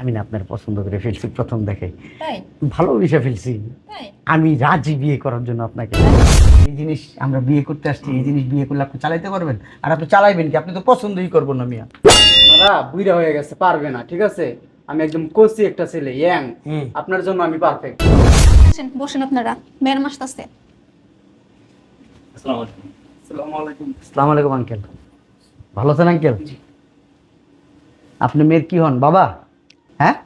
আমি না আপনার পছন্দ করে ফেলছি প্রথম দেখে। তাই? ভালোবেসে ফেলছি। আমি রাজি বিয়ে করার জন্য আপনাকে এই জিনিস আমরা বিয়ে করতে আসছি এই জিনিস বিয়ে করলে আপনি চালাইতে পারবেন? আর আপনি চালাইবেন কি? আপনি তো পছন্দই করবেন না মিয়া। ওনারা বুইরা হয়ে গেছে পারবে না ঠিক আছে? আমি একদম কোচি একটা ছেলে ইয়াং। আপনার জন্য আমি পারফেক্ট আসেন বসেন আপনারা। মেয়ের মাস আসসালামু আলাইকুম। আসসালামু আলাইকুম। আঙ্কেল। ভালো আছেন আঙ্কেল? আপনি মেয়ের কি হন বাবা? হ্যাঁ?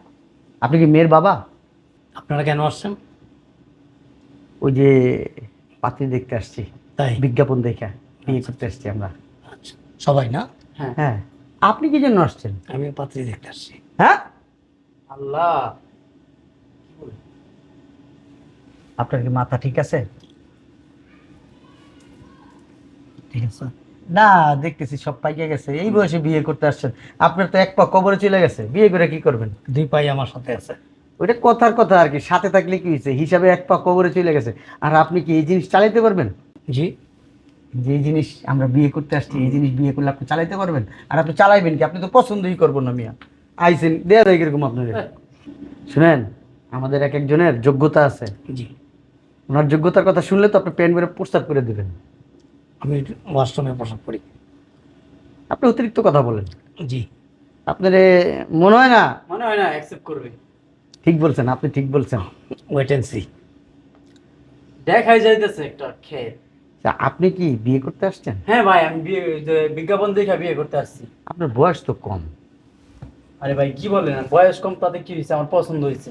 আপনি কি মেয়ের বাবা? আপনারা কেন আসছেন? ওই যে পাত্রী দেখতে আসছি তাই? বিজ্ঞাপন দেখা বিয়ে করতে আসছি আমরা। আচ্ছা, সবাই না? হ্যাঁ। হ্যাঁ। আপনি কি জন্য আসছেন? আমি পাত্রী দেখতে আসছি। হ্যাঁ? আল্লাহ। আপনার কি মাথা ঠিক আছে? ঠিক আছে না দেখতেছি সব পাইকে গেছে। এই বয়সে বিয়ে করতে আসছেন। আপনার তো এক পা কবরে চলে গেছে। বিয়ে করে কি করবেন? দুই পাই আমার সাথে আছে। ওইটা কথার কথা আর কি সাথে থাকলে কি হয়েছে? হিসাবে এক পা কবরে চলে গেছে। আর আপনি কি এই জিনিস চালাইতে পারবেন? জি। যে জিনিস আমরা বিয়ে করতে আসছি এই জিনিস বিয়ে করলে আপনি চালাইতে পারবেন? আর আপনি চালাইবেন কি? আপনি তো পছন্দই করবেন না মিয়া। আইসেন দেয়া যায় কীরকম আপনাদের শুনেন আমাদের এক একজনের যোগ্যতা আছে। জি। ওনার যোগ্যতার কথা শুনলে তো আপনি প্যান্ট বেড়ে প্রস্তাব করে দেবেন। আমি ওয়াশরুমে প্রসাব করি। আপনি অতিরিক্ত কথা বলেন। জি। আপনার মনে হয় না? মনে হয় না অ্যাকসেপ্ট করবে। ঠিক বলছেন আপনি ঠিক বলছেন। ওয়েট অ্যান্ড সি দেখাই যাইতেছে একটা খেয়ে আপনি কি বিয়ে করতে আসছেন? হ্যাঁ ভাই আমি বিয়ে যে বিজ্ঞাপন দেখে বিয়ে করতে আসছি। আপনার বয়স তো কম। আরে ভাই কি বলেন বয়স কম তাতে কি হয়েছে আমার পছন্দ হয়েছে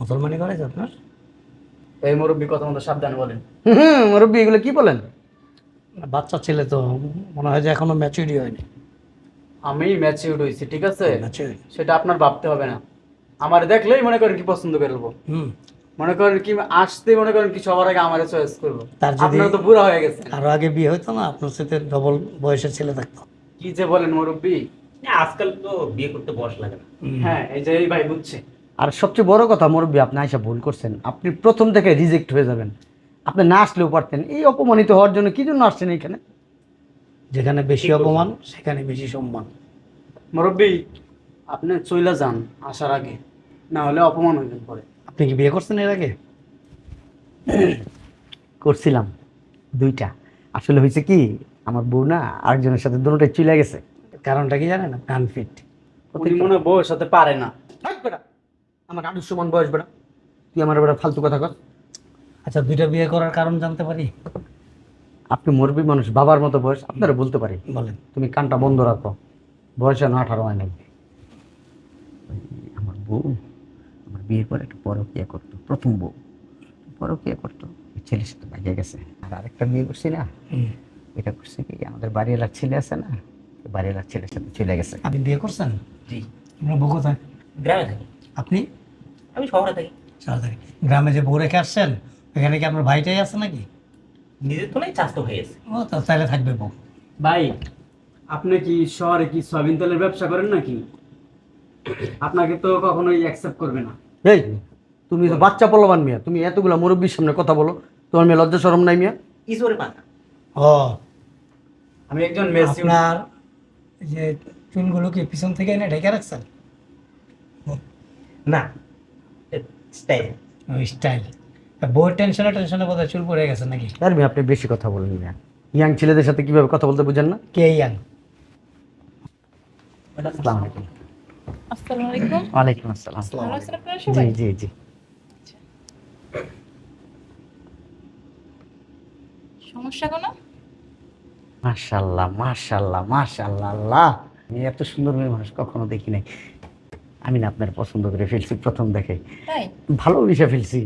মুসলমানি করে আপনার? এই মুরব্বী কথা মতো সাবধান বলেন। হুম মুরব্বী এগুলো কি বলেন? বাচ্চা ছেলে তো মনে হয় যে এখনও ম্যাচুরিটি হয়নি। আমি ম্যাচিউড হয়েছি ঠিক আছে? সেটা আপনার ভাবতে হবে না। আমার দেখলেই মনে করেন কি পছন্দ করব হুম। মনে করেন কি আসতেই মনে করেন কি সবার আগে আমারে চয়েস করব। তার যদি- আপনার তো বুড়া হয়ে গেছে আরও আগে বিয়ে হতো না আপনার সাথে ডবল বয়সের ছেলে থাকতো। কি যে বলেন মুরব্বী। না, আজকাল তো বিয়ে করতে বয়স লাগে না। হ্যাঁ এই যে এই ভাই বুঝছে। আর সবচেয়ে বড় কথা মুরব্বী আপনি আইসা ভুল করছেন। আপনি প্রথম থেকে রিজেক্ট হয়ে যাবেন। আপনি না আসলেও পারতেন। এই অপমানিত হওয়ার জন্য কি জন্য আসছেন এখানে যেখানে বেশি অপমান সেখানে বেশি সম্মান। মুরব্বী আপনি চইলা যান আসার আগে না হলে অপমান হইবেন পরে। আপনি কি বিয়ে করছেন এর আগে? করছিলাম দুইটা। আসলে হয়েছে কি আমার বউ না আরেকজনের সাথে দুটোটাই চলে গেছে। কারণটা কি জানেন? আনফিট উনি মনে হয় বউয়ের সাথে পারে না। আমার আড়ুর সমান বয়স বেড়া তুই আমার বেড়া ফালতু কথা কর আচ্ছা দুইটা বিয়ে করার কারণ জানতে পারি? আপনি মুরব্বী মানুষ বাবার মতো বয়স আপনারা বলতে পারি। বলেন। তুমি কানটা বন্ধ রাখো বয়স না আঠারো হয় নাই। আমার বউ আমার বিয়ের পর একটা পরকিয়া করতো প্রথম বউ। পরকিয়া করতো ছেলের সাথে বাইরে গেছে। আর আরেকটা বিয়ে করছি না। এটা করছে কি আমাদের বাড়িওয়ালার ছেলে আছে না বাড়ি বাড়িওয়ালার ছেলের সাথে চলে গেছে। আপনি বিয়ে করছেন? জি। আপনার বউ কোথায়? গ্রামে থাকি। আপনি? আমি শহরে থাকি। শহরে থাকেন। গ্রামে যে বউ রেখে আসছেন এখানে কি আপনার ভাইটাই আছে নাকি? নিজের তুলনায় চাষতো হয়ে গেছে ও তো তাহলে থাকবে বউ। ভাই আপনি কি শহরে কি সয়াবিন তেলের ব্যবসা করেন নাকি? আপনাকে তো কখনোই অ্যাকসেপ্ট করবে না। এই তুমি তো বাচ্চা পলবান মিয়া তুমি এতগুলা মুরব্বীর সামনে কথা বলো তোমার মেয়ে লজ্জা সরম নাই মিয়া? ঈশ্বরে পাতা। ও। আমি একজন মেসি আপনার যে চুলগুলো কি পিছন থেকে এনে ঢেকে রাখছেন? না স্টাইল ওই স্টাইল বউয়ের টেনশনে টেনশনে বোধহয় চুল পড়ে গেছে নাকি? আর আপনি বেশি কথা বলেন মিয়া ইয়াং ছেলেদের সাথে কীভাবে কথা বলতে বুঝেন না? কে ইয়াং? আসসালামু আলাইকুম। আসসালামু আলাইকুম। ওয়ালাইকুম আসসালাম। ভালো আছেন আপনারা জি জি জি। সমস্যা কোনো? মাশাল্লাহ মাশাল্লাহ মাশাল্লাহ আল্লাহ আমি এত সুন্দর মেয়ে মানুষ কখনো দেখি নাই। আমি না আপনার পছন্দ করে ফেলছি প্রথম দেখে তাই? ভালোবেসে ফেলছি।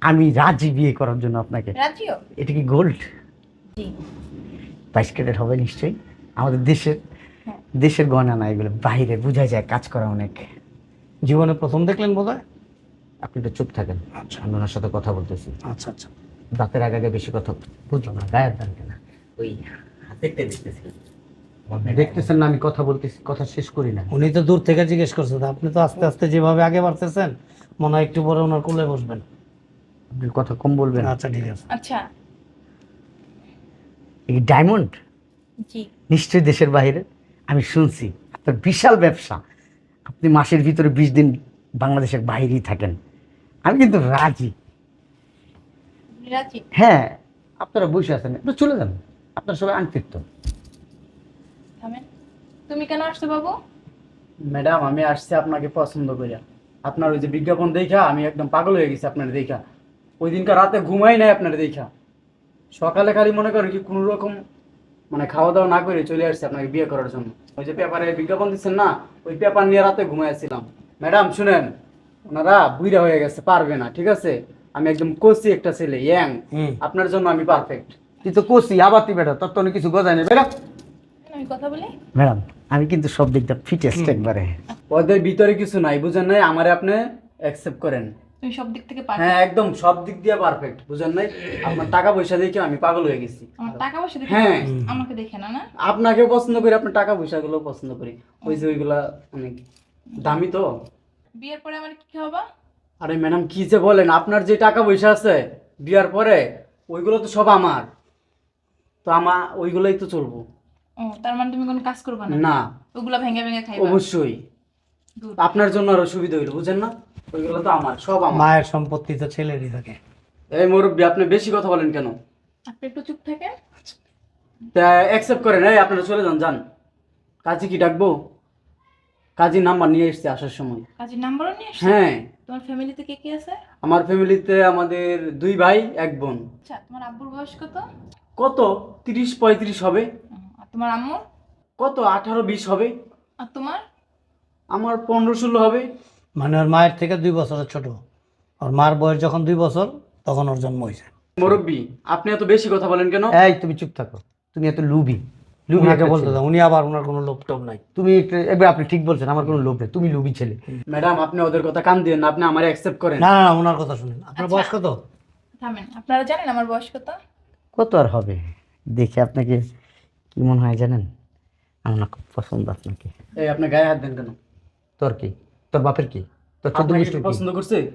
আমি রাজি বিয়ে করার জন্য আপনাকে। এটা কি গোল্ড জি। বাইশ ক্যারেট হবে নিশ্চয়ই। আমাদের দেশের হ্যাঁ। দেশের গয়না না এগুলো বাইরে বোঝা যায় কাজ করা অনেক। জীবনে প্রথম দেখলেন বোধ হয় আপনি তো চুপ থাকেন। আচ্ছা। আমি ওনার সাথে কথা বলতেছি। আচ্ছা আচ্ছা। দাঁতের আগে আগে বেশি কথা বুঝলাম না গায়ের দান কেন ওই হাতেরটা দেখতেছি। দেখতেছেন না আমি কথা বলতেছি কথা শেষ করি না উনি তো দূর থেকে জিজ্ঞেস করছেন আপনি তো আস্তে আস্তে যেভাবে আগে বাড়তেছেন মনে হয় একটু পরে ওনার কোলে বসবেন। আপনি কথা কম বলবেন। আচ্ছা ঠিক আছে। আচ্ছা। এই ডায়মন্ড? জি। নিশ্চয়ই দেশের বাইরে। আমি শুনছি আপনার বিশাল ব্যবসা। আপনি মাসের ভিতরে বিশ দিন বাংলাদেশের বাইরেই থাকেন। আমি কিন্তু রাজি। রাজি? হ্যাঁ আপনারা বসে আছেন একটু চলে যান। আপনার সবাই তো থামেন তুমি কেন আসছো বাবু? ম্যাডাম আমি আসছি আপনাকে পছন্দ করিয়া আপনার ওই যে বিজ্ঞাপন দেখা আমি একদম পাগল হয়ে গেছি আপনার দেখা। ওই দিনকার রাতে ঘুমাই নাই আপনার দেখা। সকালে খালি মনে করেন কি কোনো রকম মানে খাওয়া দাওয়া না করে চলে আসছি আপনাকে বিয়ে করার জন্য। ওই যে পেপারে বিজ্ঞাপন দিচ্ছেন না ওই পেপার নিয়ে রাতে ঘুমাইছিলাম ম্যাডাম শুনেন ওনারা বুইরা হয়ে গেছে পারবে না ঠিক আছে? আমি একদম কোসি একটা ছেলে ইয়াং। আপনার জন্য আমি পারফেক্ট তুই তো করছি আবার তুই বেটা তোর তো কিছু গজায় নেই বেটা। আমি কথা বলি? ম্যাডাম আমি কিন্তু সব দিকটা ফিটেস্ট একবারে। ওদের ভিতরে কিছু নাই বুঝেন নাই? আমারে আপনি অ্যাকসেপ্ট করেন। তুমি সব দিক থেকে পারবে হ্যাঁ একদম সব দিক দিয়ে পারফেক্ট বুঝেন নাই? আপনার টাকা পয়সা দেখে আমি পাগল হয়ে গেছি। আমার টাকা পয়সা দেখে হ্যাঁ। আমাকে দেখে না না? আপনাকে পছন্দ করি আপনার টাকা পয়সা গুলো পছন্দ করি। ওই যে ওইগুলা অনেক দামি তো। বিয়ের পরে আমার কি খাওয়াবা? আরে ম্যাডাম কি যে বলেন আপনার যে টাকা পয়সা আছে বিয়ার পরে ওইগুলো তো সব আমার। তো আমার ওইগুলোই তো চলবো। ও তার মানে তুমি কোনো কাজ করবে না? না। ওগুলা ভেঙে ভেঙে খাইবা? অবশ্যই। আপনার জন্য আরও সুবিধা হইল বুঝেন না? ওইগুলো তো আমার সব আমার। মায়ের সম্পত্তি তো ছেলেরই থাকে। এই মুরব্বী আপনি বেশি কথা বলেন কেন? আপনি একটু চুপ থাকেন। তা অ্যাকসেপ্ট করেন এই আপনারা চলে যান যান। কাজী কি ডাকবো? কাজী নাম্বার নিয়ে এসছে আসার সময়। কাজের নাম্বারও নিয়ে আসছো হ্যাঁ। তোমার ফ্যামিলিতে কে কে আছে? আমার ফ্যামিলিতে আমাদের দুই ভাই এক বোন। আচ্ছা তোমার আব্বুর বয়স কত? কত? তিরিশ পঁয়ত্রিশ হবে। তোমার আম্মুর কত আঠারো বিশ হবে। আর তোমার? আমার পনেরো ষোলো হবে। মানে ওর মায়ের থেকে দুই বছরের ছোট। ওর মার বয়স যখন দুই বছর তখন ওর জন্ম হয়েছে। মুরব্বী আপনি এত বেশি কথা বলেন কেন? এই তুমি চুপ থাকো। তুমি এত লুবি। লুবি একটা বলতে দাও? উনি আবার ওনার কোনো লোভ টোভ নাই। তুমি একটু এবার আপনি ঠিক বলছেন আমার কোনো লোভ নেই। তুমি লুবি ছেলে। ম্যাডাম আপনি ওদের কথা কান দিন না আপনি আমার অ্যাকসেপ্ট করেন। না না না ওনার কথা শুনেন। আপনার বয়স কত? থামেন। আপনারা জানেন আমার বয়স কত? কত আর হবে? দেখে আপনাকে কি মনে হয় জানেন? আমার না খুব পছন্দ আপনাকে। এই আপনি গায়ে হাত দেন কেন? তোর কি? তোর বাপের কি? তোর চোদ্দ কি? পছন্দ করছে?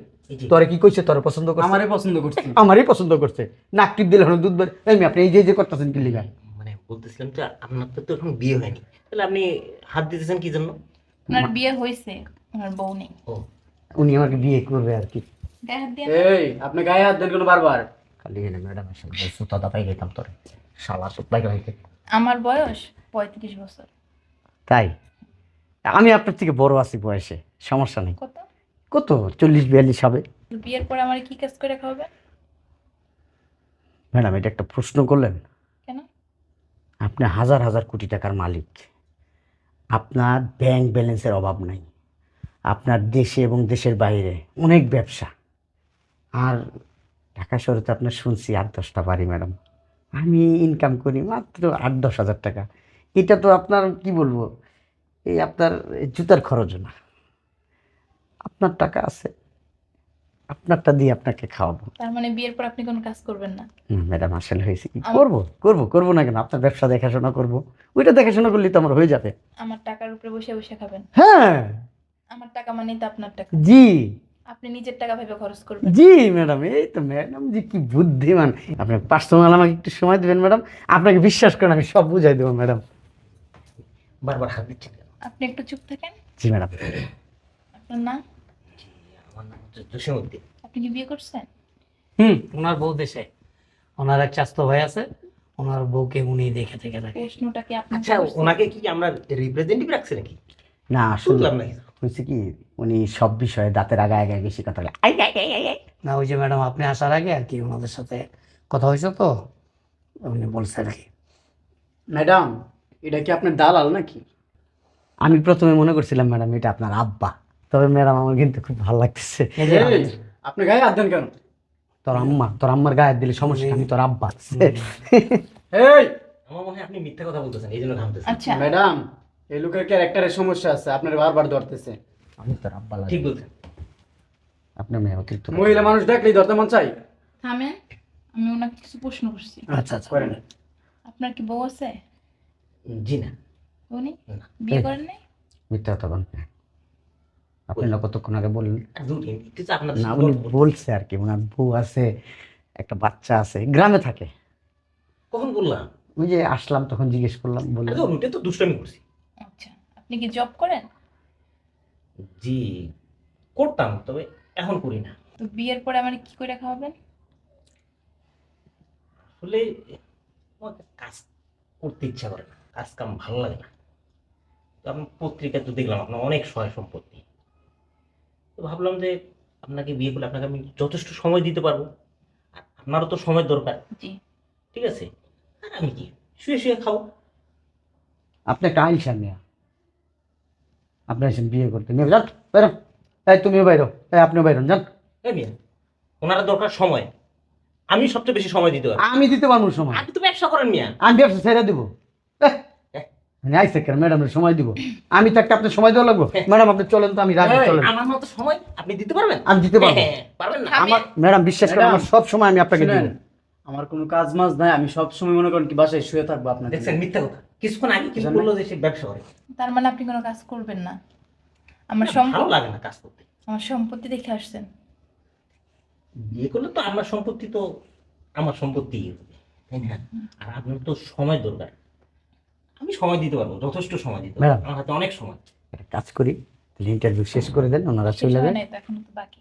তোরে কি কইছে? তোরে পছন্দ করছে? আমারই পছন্দ করছে। আমারই পছন্দ করছে। নাক টিপ দিলে হলো দুধ বের- এই আপনি এই যে যে করতেছেন কি লিগা? মানে বলতেছিলাম যে আপনার তো এখন বিয়ে হয়নি। তাহলে আপনি হাত দিতেছেন কি জন্য? ওনার বিয়ে হয়েছে ওনার বউ নেই। ও। উনি আমাকে বিয়ে করবে আর কি। গায়ে হাত দিয়ে এই আপনি গায়ে হাত দেন কেন বারবার? খালি এনে ম্যাডামের সামনে সুতা দাপাই গেতাম তোরে। শালা সুতলাই গাইতে আমার বয়স পঁয়ত্রিশ বছর। তাই? আমি আপনার থেকে বড় আছি বয়সে সমস্যা নেই। কত? কত? চল্লিশ বিয়াল্লিশ হবে। বিয়ের পরে আমার কি কাজ করে খাওয়াবে? ম্যাডাম এটা একটা প্রশ্ন করলেন। কেন? আপনি হাজার হাজার কোটি টাকার মালিক। আপনার ব্যাংক ব্যালেন্সের অভাব নাই। আপনার দেশে এবং দেশের বাইরে অনেক ব্যবসা। আর ঢাকা শহরে তো আপনার শুনছি আট দশটা বাড়ি ম্যাডাম। আমি ইনকাম করি মাত্র আট দশ হাজার টাকা। এটা তো আপনার কি বলব এই আপনার জুতার খরচ না। আপনার টাকা আছে আপনারটা দিয়ে আপনাকে খাওয়াবো। তার মানে বিয়ের পর আপনি কোনো কাজ করবেন না? ম্যাডাম আসলে হয়েছে কি? করব করব করব না কেন? আপনার ব্যবসা দেখাশোনা করব। ওইটা দেখাশোনা করলে তো আমার হয়ে যাবে। আমার টাকার উপরে বসে বসে খাবেন। হ্যাঁ। আমার টাকা মানেই তো আপনার টাকা। জি। আপনি নিজের টাকা ভেবে খরচ করবেন। জি ম্যাডাম এই তো ম্যাডাম জি কি বুদ্ধিমান। আপনি পার্সোনাল আমাকে একটু সময় দেবেন ম্যাডাম। আপনাকে বিশ্বাস করেন আমি সব বুঝাই দেবো ম্যাডাম। বারবার হাত দিচ্ছেন কেন আপনি একটু চুপ থাকেন। জি ম্যাডাম। আপনার নাম? আমার নাম হচ্ছে জসীমউদ্দিন। আপনি কি বিয়ে করছেন? হুম। ওনার বউ দেশে। ওনার এক চাস্তো ভাই আছে। ওনার বউকে উনি দেখে থেকে থাকে প্রশ্নটা কি আচ্ছা ওনাকে কি আমরা রিপ্রেজেন্টেটিভ রাখছি নাকি? না আসলে না কিছু। হয়েছে কি উনি সব বিষয়ে দাঁতের আগে আগে বেশি কথা বলে। আই, আই, আই, আই, আই। না ওই যে ম্যাডাম আপনি আসার আগে আর কি ওনাদের সাথে কথা হয়েছে তো উনি বলছে আর কি। ম্যাডাম এটা কি আপনার দালাল নাকি? আমি প্রথমে মনে করছিলাম ম্যাডাম এটা আপনার আব্বা। তবে ম্যাডাম আমার কিন্তু খুব ভালো লাগতেছে। এই যে এই, আপনি গায়ে হাত দেন কেন? তোর আম্মা তোর আম্মার গায়ে দিলে সমস্যা কি? আমি তোর আব্বা। এই! আমার মনে হয় আপনি মিথ্যা কথা বলতেছেন এই জন্য ঘামতেছেন। আচ্ছা। ম্যাডাম এই লোকের ক্যারেক্টারের সমস্যা আছে আপনার বারবার ধরতেছে। আমি তোর আব্বা লাগে। ঠিক বলছেন। আপনার মেয়ে অতিরিক্ত মহিলা মানুষ দেখলেই ধরতে মন চাই থামেন আমি ওনাকে কিছু প্রশ্ন করছি। আচ্ছা আচ্ছা। করেন। আপনার কি বউ আছে? জি না। উনি? বিয়ে করেন নাই? মিথ্যা কথা বলেন আপনি না কতক্ষণ আগে বললেন? না উনি বলছে। আর কি ওনার বউ আছে একটা বাচ্চা আছে গ্রামে থাকে। কখন বললাম? ওই যে আসলাম তখন জিজ্ঞেস করলাম বললাম তো দুষ্টামি করছি। আচ্ছা আপনি কি জব করেন? জি করতাম তবে এখন করি না। তো বিয়ের পরে আমার কি করে খাওয়াবেন? আসলে আমার কাজ করতে ইচ্ছা করে না কাজ কাম ভালো লাগে না। তো আমি পত্রিকায় তো দেখলাম আপনার অনেক সহায় সম্পত্তি। তো ভাবলাম যে আপনাকে বিয়ে করলে আপনাকে আমি যথেষ্ট সময় দিতে পারব আর আপনারও তো সময় দরকার। জি। ঠিক আছে আর আমি কি শুয়ে শুয়ে খাব। আপনি একটা আইনসান মিয়া আপনি এসেন বিয়ে করতে। নিয়ে যান। বাইরো। এই তুমিও বাইরো। এই আপনিও বাইরন যান। এই মিয়া ওনারা দরকার সময়। আমি সবচেয়ে বেশি সময় দিতে পারব। আমি দিতে পারব সময়। আপনি তো ব্যবসা করেন মিয়া। আমি ব্যবসা ছেড়ে দিব। মানে আইসে কেন? ম্যাডামের সময় দিব। আমি থাকতে আপনার সময় দেওয়া লাগবো। ম্যাডাম আপনি চলেন তো আমি রাজি চলেন। আমার মতো সময় আপনি দিতে পারবেন? আমি দিতে পারব। হ্যাঁ, পারবেন না। আমার ম্যাডাম বিশ্বাস করেন আমার সব সময় আমি আপনাকে দিব। আমার কোনো কাজ মাজ নাই। আমি সব সময় মনে করেন কি বাসায় শুয়ে থাকব আপনার দেখছেন মিথ্যা কথা। কিছুক্ষণ আগে জানেন? বলল যে সে ব্যবসা করে। তার মানে আপনি কোনো কাজ করবেন না। আমার সম্পত্তি লাগে না কাজ করতে। আমার সম্পত্তি দেখে আসছেন। বিয়ে করলে তো আমার সম্পত্তি তো আমার সম্পত্তি। আর আপনার তো সময় দরকার। আমি সময় দিতে পারব যথেষ্ট সময় দিতে পারব। আমার হাতে অনেক সময়। কাজ করি ইন্টারভিউ শেষ করে দেন ওনারা চলে তো এখনও তো বাকি।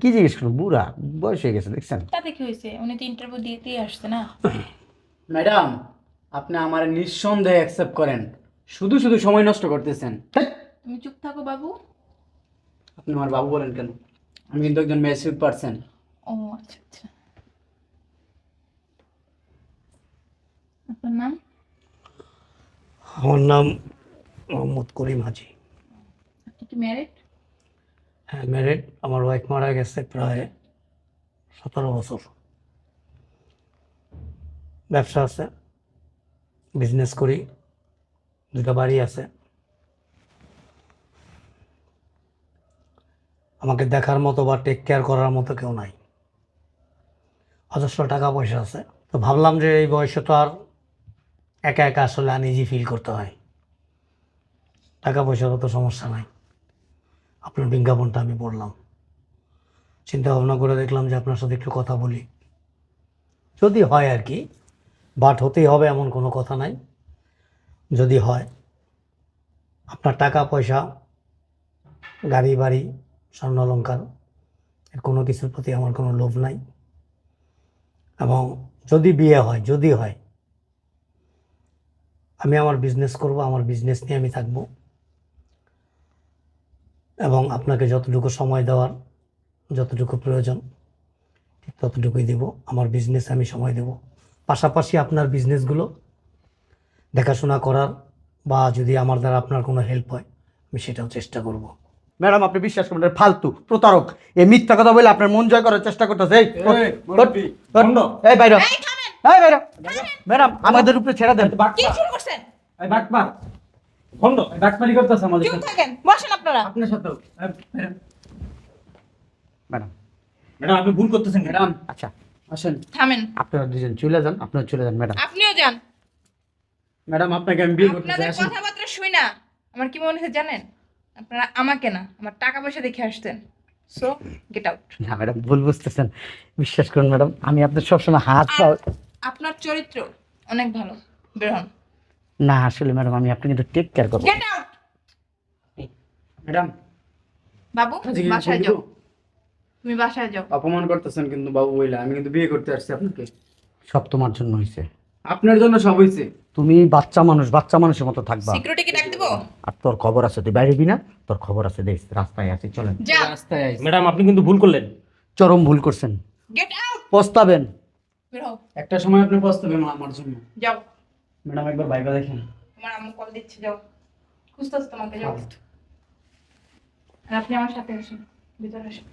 কি জিজ্ঞেস করুন বুড়া বয়স হয়ে গেছে দেখছেন? তাতে কি হয়েছে উনি তো ইন্টারভিউ দিতেই আসছে না। ম্যাডাম আপনি আমার নিঃসন্দেহে অ্যাকসেপ্ট করেন। শুধু শুধু সময় নষ্ট করতেছেন। তুমি চুপ থাকো বাবু। আপনি আমার বাবু বলেন কেন? আমি কিন্তু একজন ম্যাচিউর পারসন ও আচ্ছা আচ্ছা। আপনার নাম? আমার নাম মোহাম্মদ করিম হাজি। আপনি কি ম্যারিড হ্যাঁ ম্যারিড আমার ওয়াইফ মারা গেছে প্রায় সতেরো বছর। ব্যবসা আছে। বিজনেস করি। দুটো বাড়ি আছে। আমাকে দেখার মতো বা টেক কেয়ার করার মতো কেউ নাই। অজস্র টাকা পয়সা আছে। তো ভাবলাম যে এই বয়সে তো আর একা একা আসলে আনইজি ফিল করতে হয়। টাকা পয়সারও তো সমস্যা নাই। আপনার বিজ্ঞাপনটা আমি পড়লাম। চিন্তা ভাবনা করে দেখলাম যে আপনার সাথে একটু কথা বলি। যদি হয় আর কি বাট হতেই হবে এমন কোনো কথা নাই। যদি হয়, আপনার টাকা, পয়সা, গাড়ি, বাড়ি, স্বর্ণ অলঙ্কার এর কোনো কিছুর প্রতি আমার কোনো লোভ নাই। এবং যদি বিয়ে হয়, যদি হয়, আমি আমার বিজনেস করব, আমার বিজনেস নিয়ে আমি থাকব। এবং আপনাকে যতটুকু সময় দেওয়ার, যতটুকু প্রয়োজন, ঠিক ততটুকুই দেব। আমার বিজনেস আমি সময় দেব। পাশাপাশি আপনার বিজনেসগুলো দেখাশোনা করার বা যদি আমার দ্বারা আপনার কোনো হেল্প হয় আমি সেটাও চেষ্টা করব। ম্যাডাম আপনি বিশ্বাস করবেন এটা ফালতু প্রতারক। এই মিথ্যা কথা বলে আপনার মন জয় করার চেষ্টা করতেছে। এই এই। এই বাইরে এই বাইরে ম্যাডাম আমাদের উপরে ছেড়ে দেন। কি শুরু করছেন বাটপার। খন্ড বাটপারি করতেছে আমাদের চুপ থাকেন বসেন আপনারা। আপনার সাথেও। ম্যাডাম। ম্যাডাম আপনি ভুল করতেছেন ম্যাডাম। আচ্ছা। আসেন। থামেন। আপনারা দুজন চলে যান আপনারা চলে যান ম্যাডাম। আপনিও যান। ম্যাডাম আপনাকে আমি বিয়ে করতে চাই আপনাদের আসেন। কথাবার্তা শুই না। আমার কি মনে হচ্ছে জানেন? আপনারা আমাকে না আমার টাকা পয়সা দেখে আসতেন। সো গেট আউট না ম্যাডাম ভুল বুঝতেছেন। বিশ্বাস করুন ম্যাডাম আমি আপনার সবসময় হাত পাও আপনার চরিত্র অনেক ভালো। বের হন। না আসলে ম্যাডাম আমি আপনাকে একটু টেক কেয়ার করব। Get out madam. বাবু বাসায় যাও। তুমি বাসায় যাও। অপমান করতেছেন কিন্তু বাবু বইলা আমি কিন্তু বিয়ে করতে আসছি আপনাকে। সব তোমার জন্য হয়েছে আপনার জন্য সব হয়েছে তুমি বাচ্চা মানুষ বাচ্চা মানুষের মতো থাকবা। সিকিউরিটি কি ডাক দেবো? আর তোর খবর আছে তুই বাইরে না? তোর খবর আছে দেখ রাস্তায় আছে চলেন। যা। রাস্তায় আইছি। ম্যাডাম আপনি কিন্তু ভুল করলেন। চরম ভুল করছেন। গেট আউট পস্তাবেন। একটা সময় আপনি পস্তাবেন মা আমার জন্য। যাও। ম্যাডাম একবার ভাইবা দেখেন। তোমার আম্মু কল দিচ্ছে যাও। খুঁজতেছ তোমাকে যাও। আর আপনি আমার সাথে আসুন ভিতরে আসুন।